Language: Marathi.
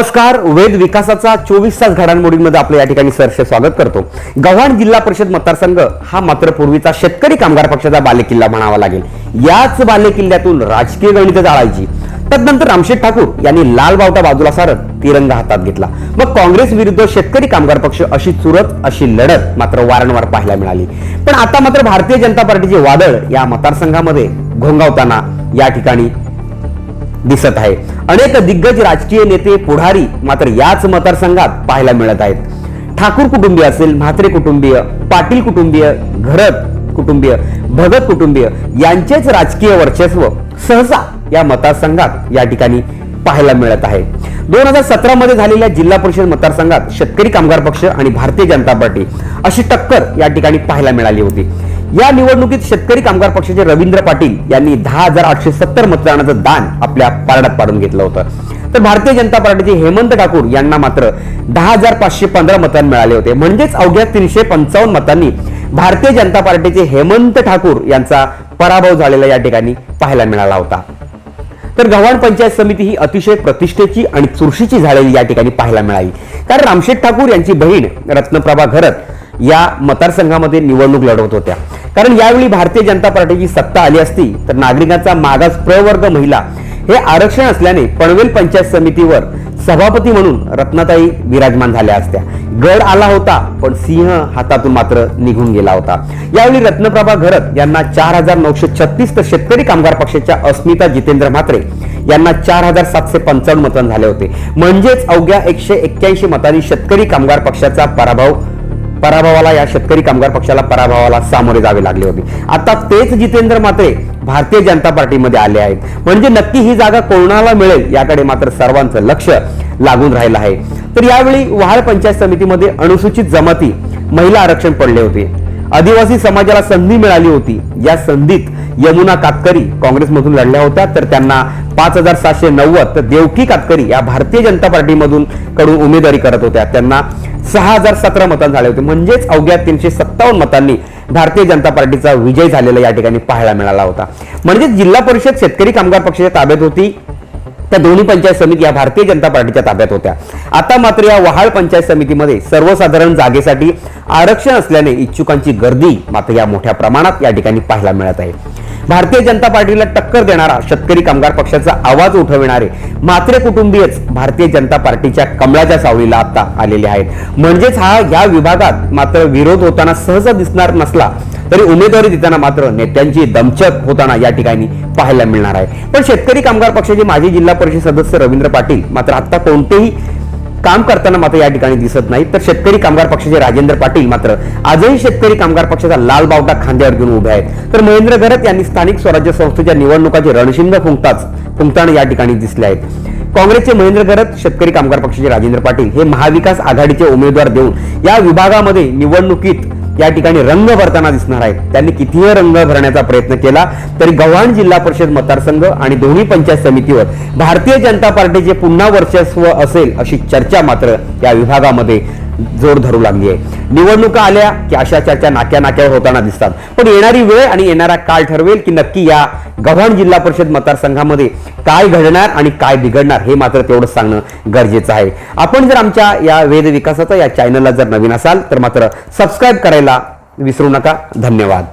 नमस्कार वेद विकासाचा चोवीस तास घडामोडींमध्ये आपलं या ठिकाणी सरसे स्वागत करतो. गव्हाण जिल्हा परिषद मतदारसंघ हा मात्र पूर्वीचा शेतकरी कामगार पक्षाचा बालेकिल्ला म्हणावा लागेल. याच बालेकिल्ल्यातून राजकीय गणित जाळायची. तदनंतर रामशेठ ठाकूर यांनी लाल बावटा बाजूला सारत तिरंगा हातात घेतला. मग काँग्रेस विरुद्ध शेतकरी कामगार पक्ष अशी चुरत अशी लढत मात्र वारंवार पाहायला मिळाली. पण आता मात्र भारतीय जनता पार्टीचे वादळ या मतदारसंघामध्ये घोंगावताना या ठिकाणी दिसत आहे. अनेक दिग्गज राजकीय नेते पुढारी मात्र याच मतदारसंघात पाहायला मिळत आहेत. ठाकूर कुटुंबीय असेल म्हात्रे कुटुंबीय पाटील कुटुंबीय घरत कुटुंबीय भगत कुटुंबीय यांचेच राजकीय वर्चस्व सहसा या मतदारसंघात या ठिकाणी पाहायला मिळत आहे. दोन हजार सतरा मध्ये झालेल्या जिल्हा परिषद मतदारसंघात शेतकरी कामगार पक्ष आणि भारतीय जनता पार्टी अशी टक्कर या ठिकाणी पाहायला मिळाली होती. या निवडणुकीत शेतकरी कामगार पक्षाचे रवींद्र पाटील यांनी दहा हजार आठशे सत्तर मतदानाचं दान आपल्या पारड्यात पाडून घेतलं होतं. तर भारतीय जनता पार्टीचे हेमंत ठाकूर यांना मात्र दहा हजार पाचशे पंधरा मतदान मिळाले होते. म्हणजेच अवघ्या तीनशे पंचावन्न मतांनी भारतीय जनता पार्टीचे हेमंत ठाकूर यांचा पराभव झालेला या ठिकाणी पाहायला मिळाला होता. तर गव्हाण पंचायत समिती ही अतिशय प्रतिष्ठेची आणि चुरशीची झालेली या ठिकाणी पाहायला मिळाली. कारण रामशेठ ठाकूर यांची बहीण रत्नप्रभा घरत या मतदारसंघामध्ये निवडणूक लढवत होत्या. कारण यावेळी भारतीय जनता पार्टीची सत्ता आली असती तर नागरिकांचा मागास प्रवर्ग महिला हे आरक्षण असल्याने पनवेल पंचायत समितीवर सभापती म्हणून रत्नाताई विराजमान झाल्या असत्या. गड आला होता पण सिंह हातातून मात्र निघून गेला होता. यावेळी रत्नप्रभा घरत यांना चार हजार नऊशे छत्तीस तर शेतकरी कामगार पक्षाच्या अस्मिता जितेंद्र म्हात्रे यांना चार हजार सातशे पंचावन्न मतदान झाले होते. म्हणजेच अवघ्या एकशे एक्क्याऐंशी मतांनी शेतकरी कामगार पक्षाचा पराभव पराभवाला या शेतकरी कामगार पक्षाला पराभवाला सामोरे जावे लागले होते. आता तेच जितेंद्र मात्रे भारतीय जनता पार्टीमध्ये आले आहेत. म्हणजे नक्की ही जागा कोणाला मिळेल याकडे मात्र सर्वांचं लक्ष लागून राहिलं आहे. तर यावेळी वहाळ पंचायत समितीमध्ये अनुसूचित जमाती महिला आरक्षण पडले होते. आदिवासी समाजाला संधी मिळाली होती. या संधीत यमुना कातकरी काँग्रेसमधून लढल्या होत्या. तर त्यांना पाच हजार सातशे नव्वद तर देवकी कातकरी या भारतीय जनता पार्टीमधून कडून उमेदवारी करत होत्या. त्यांना सहा हजार सतरा मतदान झाले होते. म्हणजेच अवघ्या तीनशे सत्तावन्न मतांनी भारतीय जनता पार्टीचा विजय झालेला या ठिकाणी पाहायला मिळाला होता. म्हणजे जिल्हा परिषद शेतकरी कामगार पक्षाच्या ताब्यात होती. त्या दोन्ही पंचायत समिती या भारतीय जनता पार्टीच्या ताब्यात होत्या. आता मात्र या वहाळ पंचायत समितीमध्ये सर्वसाधारण जागेसाठी आरक्षण असल्याने इच्छुकांची गर्दी मात्र या मोठ्या प्रमाणात या ठिकाणी पाहायला मिळत आहे. भारतीय जनता पार्टीला टक्कर देणारा शेतकरी कामगार पक्षाचा आवाज उठविणारे मात्रे कुटुंबीयच भारतीय जनता पार्टीच्या कमळाच्या सावलीला आता आलेले आहेत. म्हणजेच हा या विभागात मात्र विरोध होताना सहज दिसणार नसला तरी उमेदवारी देताना मात्र नेत्यांची दमछक होताना या ठिकाणी पाहायला मिळणार आहे. पण शेतकरी कामगार पक्षाचे माजी जिल्हा परिषद सदस्य रवींद्र पाटील मात्र आता कोणतेही काम करताना मात्र या ठिकाणी दिसत नाही. तर शेतकरी कामगार पक्षाचे राजेंद्र पाटील मात्र आजही शेतकरी कामगार पक्षाचा लाल बावटा खांद्यावर घेऊन उभे आहेत. तर महेंद्र घरत यांनी स्थानिक स्वराज्य संस्थेच्या निवडणुकाचे रणशिंग फुंकताच फुंकताना या ठिकाणी दिसले आहेत. काँग्रेसचे महेंद्र गरत शेतकरी कामगार पक्षाचे राजेंद्र पाटील हे महाविकास आघाडीचे उमेदवार देऊन या विभागामध्ये निवडणुकीत या ठिकाणी रंग भरताना दिसणार आहेत. त्यांनी कितीही रंग भरण्याचा प्रयत्न केला तरी गव्हाण जिल्हा परिषद मतदारसंघ आणि दोन्ही पंचायत समितीवर भारतीय जनता पार्टीचे पुन्हा वर्चस्व असेल अशी चर्चा मात्र या विभागामध्ये जोर धरू लागली आहे निवडणुका आल्या की अशा चर्चा नाक्या नाक्यावर होताना दिसतात. पण येणारी वेळ आणि येणारा काळ ठरवेल की नक्की या गव्हाण जिल्हा परिषद मतदारसंघामध्ये काय घडणार आणि काय बिघडणार हे मात्र तेवढं सांगणं गरजेचं आहे. आपण जर आमच्या या वेद विकासाचा या चॅनलला जर नवीन असाल तर मात्र सबस्क्राईब करायला विसरू नका. धन्यवाद.